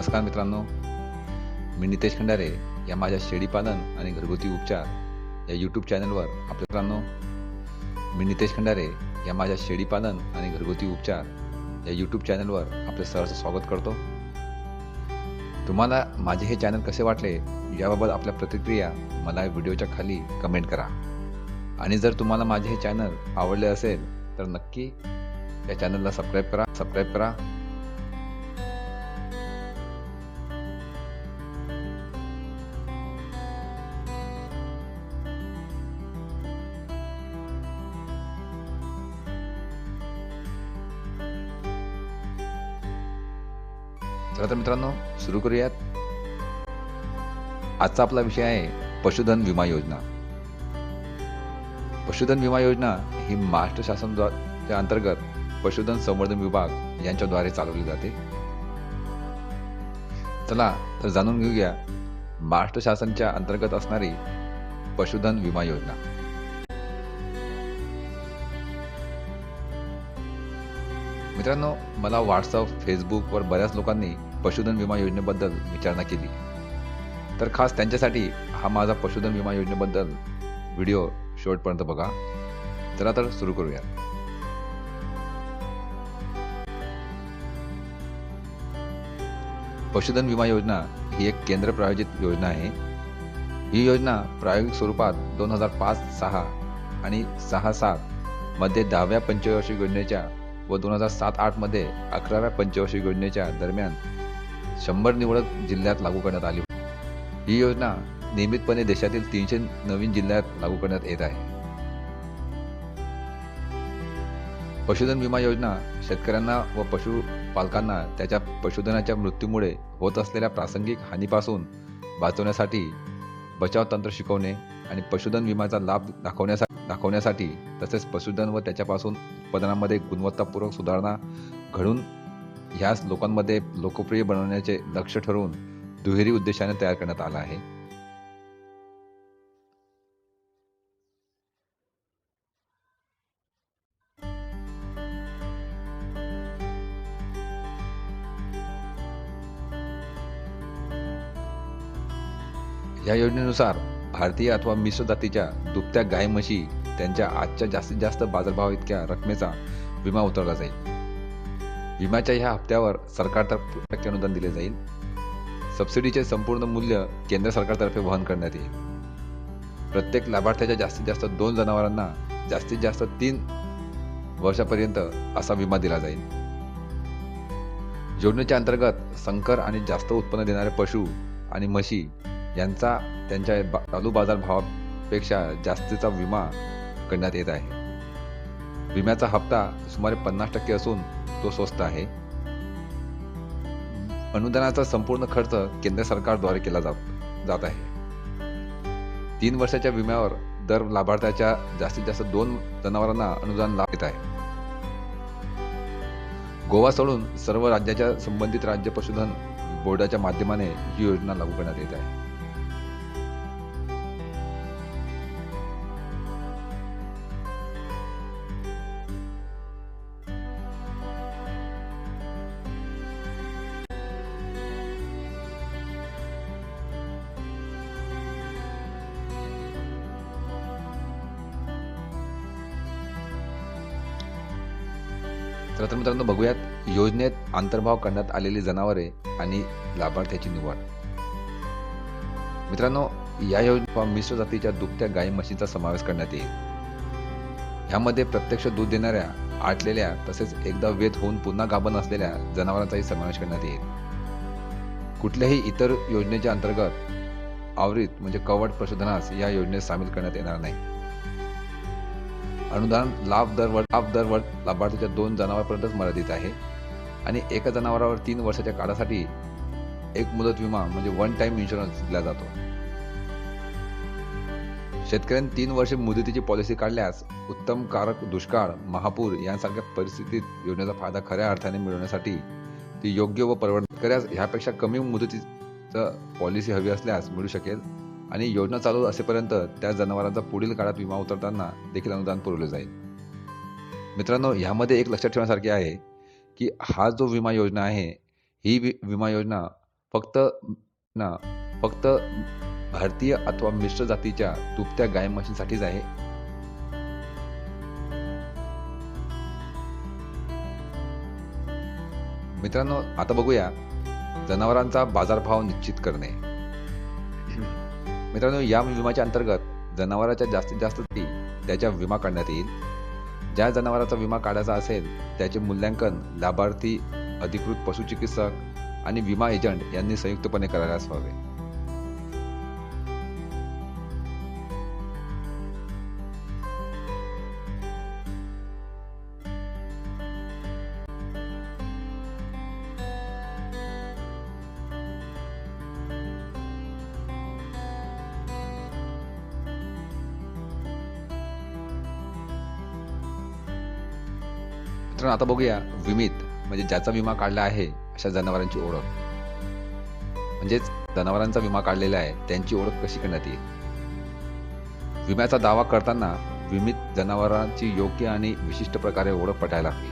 नमस्कार मित्रांनो. मी नितेश खंडारे या माझ्या शेळीपालन आणि घरगुती उपचार या यूट्यूब चॅनलवर आपल्या मित्रांनो. मी नितेश खंडारे या माझ्या शेळीपालन आणि घरगुती उपचार या यूट्यूब चॅनलवर आपले सहर्ष स्वागत करतो. तुम्हाला माझे हे चॅनल कसे वाटले याबाबत आपल्या प्रतिक्रिया मला व्हिडिओच्या खाली कमेंट करा. आणि जर तुम्हाला माझे हे चॅनल आवडले असेल तर नक्की या चॅनलला सबस्क्राईब करा सबस्क्राईब करा. तर मित्रांनो सुरू करूयात. आजचा आपला विषय आहे पशुधन विमा योजना. पशुधन विमा योजना ही महाराष्ट्र शासनाच्या अंतर्गत पशुधन संवर्धन विभाग यांच्याद्वारे चालवली जाते. चला तर जाणून घेऊया महाराष्ट्र शासनाच्या अंतर्गत असणारी पशुधन विमा योजना. मित्रांनो मला व्हॉट्सअप फेसबुकवर बऱ्याच लोकांनी पशुधन विमा योजनेबद्दल विचारणा केली. तर खास त्यांच्यासाठी हा माझा पशुधन विमा योजनेबद्दल व्हिडिओ शेवटपर्यंत बघा. चला तर सुरू करूया. पशुधन विमा योजना ही एक केंद्र प्रायोजित योजना आहे. ही योजना प्रायोगिक स्वरूपात दोन हजार पाच सहा आणि सहा सात मध्ये दहाव्या पंचवार्षिक योजनेच्या व दोन हजार सात आठमध्ये अकराव्या पंचवार्षिक योजनेच्या दरम्यान शंभर निवडक जिल्ह्यात लागू करण्यात आली. ही योजना नियमितपणे देशातील तीनशे नवीन जिल्ह्यात लागू करण्यात येत आहे. पशुधन विमा योजना शेतकऱ्यांना व पशुपालकांना त्याच्या पशुधनाच्या मृत्यूमुळे होत असलेल्या प्रासंगिक हानीपासून वाचवण्यासाठी बचाव तंत्र शिकवणे आणि पशुधन विम्याचा लाभ दाखवण्यासाठी दाखवण्यासाठी तसेच पशुधन व त्याच्यापासून उत्पादनामध्ये गुणवत्तापूर्वक सुधारणा घडून ह्याच लोकांमध्ये लोकप्रिय बनवण्याचे लक्ष ठरवून दुहेरी उद्देशाने तयार करण्यात आला आहे. या योजनेनुसार भारतीय अथवा मिश्र जातीच्या दुभत्या गाय म्हशी त्यांच्या आजच्या जास्तीत जास्त बाजारभाव इतक्या रकमेचा विमा उतरला जाईल. विम्याच्या ह्या हप्त्यावर सरकारतर्फे टक्के अनुदान दिले जाईल. सबसिडीचे संपूर्ण मूल्य केंद्र सरकारतर्फे वहन करण्यात येईल. प्रत्येक लाभार्थ्याच्या जास्तीत जास्त दोन जनावरांना जास्तीत जास्त तीन वर्षापर्यंत असा विमा दिला जाईल. योजनेच्या अंतर्गत संकर आणि जास्त उत्पन्न देणारे पशु आणि म्हशी यांचा त्यांच्या बा- चालू बाजार भावापेक्षा जास्तीचा विमा करण्यात येत आहे. विम्याचा हप्ता सुमारे पन्नास टक्के असून तो स्वस्त आहे. अनुदानाचा संपूर्ण खर्च केंद्र सरकारद्वारे केला जात जात आहे. तीन वर्षाच्या विम्यावर दर लाभार्थ्याच्या जास्तीत जास्त दोन जनावरांना अनुदान लाभ येत आहे. गोवा सोडून सर्व राज्याच्या संबंधित राज्य पशुधन बोर्डाच्या माध्यमाने ही योजना लागू करण्यात येत आहे. तर मित्रांनो बघूयात योजनेत अंतर्भाव करण्यात आलेली जनावरे आणि लाभार्थ्याची निवड. मित्रांनो या योजनेत मिश्र जातीच्या दुभत्या गाई म्हशींचा समावेश करण्यात येईल. ह्यामध्ये प्रत्यक्ष दूध देणाऱ्या आटलेल्या तसेच एकदा वेध होऊन पुन्हा गाभण असलेल्या जनावरांचाही समावेश करण्यात येईल. कुठल्याही इतर योजनेच्या अंतर्गत आवृत म्हणजे कवड पशुधनास या योजनेत सामील करण्यात येणार नाही. अनुदान लाभ दरवर लाभ दरवर लाभार्थीच्या दोन जनावरांपर्यंतच मर्यादित आहे. आणि एका जनावरावर तीन वर्षाच्या काळासाठी एक मुदत विमा म्हणजे वन टाइम इन्शुरन्स दिला जातो. शेतकऱ्यांनी तीन वर्षे मुदतीची पॉलिसी काढल्यास उत्तम कारक दुष्काळ महापूर यांसारख्या परिस्थितीत योजनेचा फायदा खऱ्या अर्थाने मिळवण्यासाठी ती योग्य व परवड शेतकऱ्यास ह्यापेक्षा कमी मुदतीचं पॉलिसी हवी असल्यास मिळू शकेल आणि योजना चालू असेपर्यंत त्या जनावरांचा पुढील काळात विमा उतरताना देखील अनुदान पुरवले जाईल. मित्रांनो ह्यामध्ये एक लक्षात ठेवण्यासारखे आहे की हा जो विमा योजना आहे ही वि- विमा योजना फक्त ना फक्त भारतीय अथवा मिश्र जातीच्या दुभत्या गाय म्हशींसाठीच आहे. मित्रांनो आता बघूया जनावरांचा बाजारभाव निश्चित करणे. मित्रांनो या विम्याच्या अंतर्गत जनावराच्या जास्तीत जास्त त्याच्या विमा काढण्यात येईल. ज्या जनावराचा विमा काढायचा असेल त्याचे मूल्यांकन लाभार्थी अधिकृत पशुचिकित्सक आणि विमा एजंट यांनी संयुक्तपणे करायलाच हवे. मित्रांनो आता बघूया विमित म्हणजे ज्याचा विमा काढला आहे अशा जनावरांची ओळख. म्हणजेच जनावरांचा विमा काढलेला आहे त्यांची ओळख कशी करण्यात येईल? विम्याचा दावा करताना विमित जनावरांची योग्य आणि विशिष्ट प्रकारे ओळख पटायला हवी.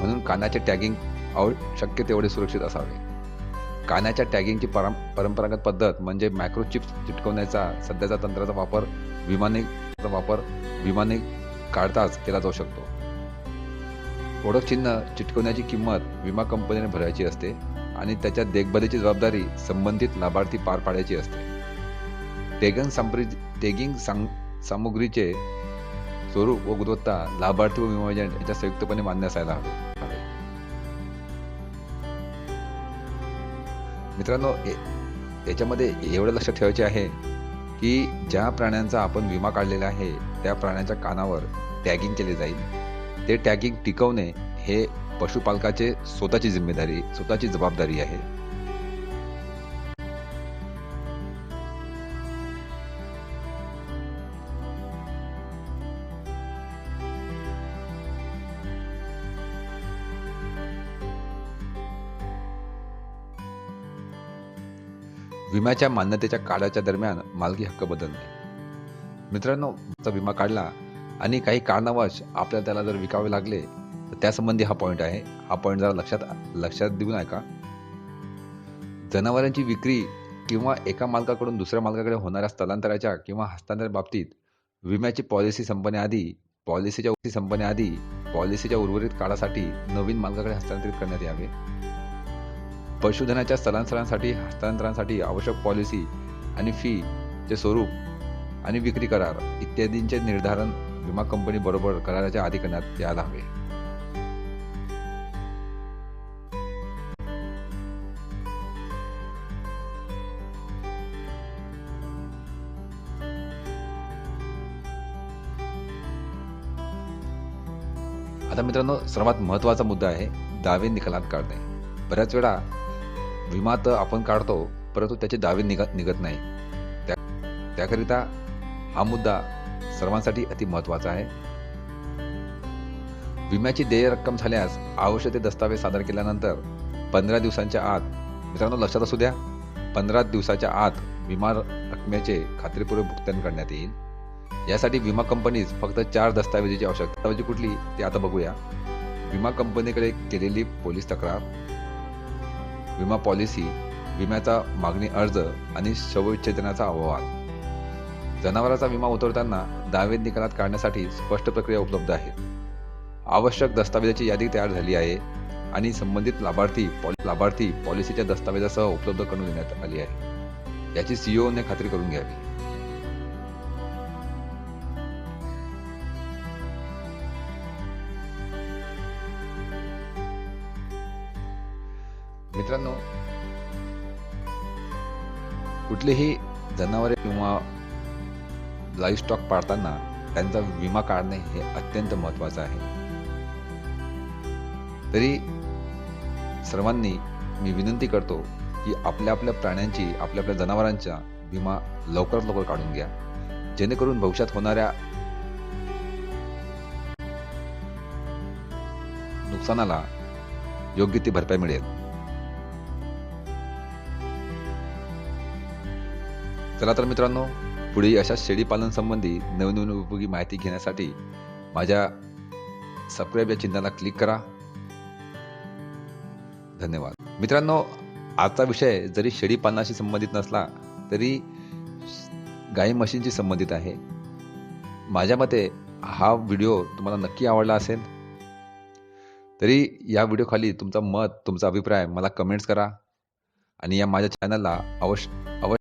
म्हणून कानाचे टॅगिंग शक्य तेवढे सुरक्षित असावे. कानाच्या टॅगिंगची परं परंपरागत पद्धत म्हणजे मायक्रोचिप्स चिटकवण्याचा सध्याचा तंत्राचा वापर विमाने वापर विमाने काढताच केला जाऊ शकतो. ओळखचिन्ह चिटकवण्याची किंमत विमा कंपनीने भरायची असते आणि त्याच्या देखभालीची जबाबदारी संबंधित लाभार्थी पार पाडायची असते. टेगन संप्री टेगिंग सांग सामुग्रीचे स्वरूप व गुणवत्ता लाभार्थी व विमा एजंट यांच्या संयुक्तपणे मान्य असायला हवे. मित्रांनो याच्यामध्ये एवढं लक्षात ठेवायचे आहे की ज्या प्राण्यांचा आपण विमा काढलेला आहे त्या प्राण्यांच्या कानावर टॅगिंग केले जाईल. ते टॅगिंग टिकवणे हे पशुपालकाचे स्वतःची जिम्मेदारी स्वतःची जबाबदारी आहे. विम्याच्या मान्यतेच्या काळाच्या दरम्यान मालकी हक्क बदलणे. मित्रांनो विमा काढला आणि काही कारणावश आपल्याला त्याला जर विकावे लागले तर त्यासंबंधी हा पॉईंट आहे. हा पॉईंट जरा लक्षात लक्षात देऊन ऐका. जनावरांची विक्री किंवा एका मालकाकडून दुसऱ्या मालकाकडे होणाऱ्या स्थलांतराच्या किंवा हस्तांतरण बाबतीत विम्याची पॉलिसी संपण्याआधी पॉलिसीच्या संपण्याआधी पॉलिसीच्या उर्वरित काळासाठी नवीन मालकाकडे हस्तांतरित करण्यात यावे. पशुधनाच्या स्थलांतरांसाठी हस्तांतरांसाठी आवश्यक पॉलिसी आणि फी चे स्वरूप आणि विक्री करार इत्यादींचे निर्धारण विमा कंपनी बरोबर कराराच्या आधी करण्यात यायला हवे. आता मित्रांनो सर्वात महत्त्वाचा मुद्दा आहे दावे निकालात काढणे. बऱ्याच वेळा विमा तर आपण काढतो परंतु त्याचे दावे निघत निघत नाही. त्या त्याकरिता हा मुद्दा सर्वांसाठी अति महत्त्वाचा आहे. विम्याची देय रक्कम झाल्यास आवश्यक ते दस्तावेज सादर केल्यानंतर पंधरा दिवसांच्या आत मित्रांनो लक्षात असू द्या पंधरा दिवसाच्या आत विमा रकमेचे खात्रीपूर्वक भुगतान करण्यात येईल. यासाठी विमा कंपनीज फक्त चार दस्तावेजीची आवश्यकता म्हणजे कुठली ते आता बघूया. विमा कंपनीकडे केलेली पोलीस तक्रार विमा पॉलिसी विम्याचा मागणी अर्ज आणि शवविच्छेदनाचा अहवाल. जनावरांचा विमा उतरताना दावे निकालात काढण्यासाठी स्पष्ट प्रक्रिया उपलब्ध आहे. आवश्यक दस्तावेजाची यादी तयार झाली आहे आणि संबंधित लाभार्थी लाभार्थी पॉलिसीच्या दस्तावेजासह उपलब्ध करून देण्यात आली आहे. याची सीईओने खात्री करून घ्यावी. मित्रांनो कुठलेही जनावरे किंवा लाईफ स्टॉक पाळताना त्यांचा विमा काढणे हे अत्यंत महत्वाचं आहे. तरी सर्वांनी मी विनंती करतो की आपल्या आपल्या प्राण्यांची आपल्या आपल्या जनावरांचा विमा लवकरात लवकर काढून घ्या. जेणेकरून भविष्यात होणाऱ्या नुकसानाला योग्य ती भरपाई मिळेल. चला तर मित्रांनो पुढे अशा शेळीपालन संबंधी नवनवीन उपयोगी माहिती घेण्यासाठी माझ्या सबस्क्राईब या चिन्हाला क्लिक करा. धन्यवाद. मित्रांनो आजचा विषय जरी शेळी पालनाशी संबंधित नसला तरी गाई म्हशींशी संबंधित आहे. माझ्या मते हा व्हिडिओ तुम्हाला नक्की आवडला असेल तरी या व्हिडिओखाली तुमचं मत तुमचा अभिप्राय मला कमेंट्स करा आणि या माझ्या चॅनलला अवश्य अवश्य